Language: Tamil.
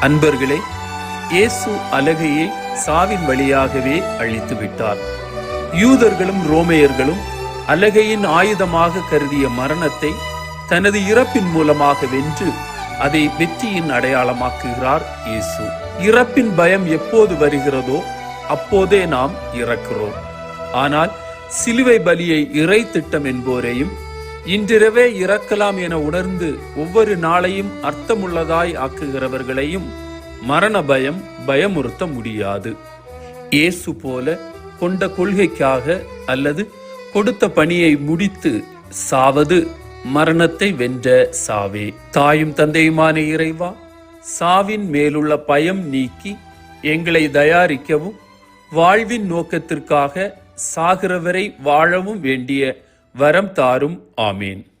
அன்பர்களே இயேசு அலகையை சாவின் வழியாகவே அழித்து விட்டார் யூதர்களும் ரோமையர்களும் அலகையின் ஆயுதமாக கருதிய மரணத்தை தனது இறப்பின் மூலமாக வென்று அதை வெற்றியின் அடையாளமாக்குகிறார் இயேசு. இறப்பின் பயம் எப்போது வருகிறதோ அப்போதே நாம் இறக்கிறோம். ஆனால் சிலுவை பலியை இறை திட்டம் என்போரையும் இன்றிரவே இறக்கலாம் என உணர்ந்து ஒவ்வொரு நாளையும் அர்த்தமுள்ளதாய் ஆக்குகிறவர்களையும் மரண பயம் பயமுறுத்த முடியாது. இயேசு போல கொண்ட கொள்கைக்காக அல்லது கொடுத்த பணியை முடித்து சாவது மரணத்தை வென்ற சாவே. தாயும் தந்தையுமான இறைவா சாவின் மேலுள்ள பயம் நீக்கி எங்களை தயாரிக்கவும் வாழ்வின் நோக்கத்திற்காக சாகிறவரை வாழவும் வேண்டிய வரம் தாரும். ஆமீன்.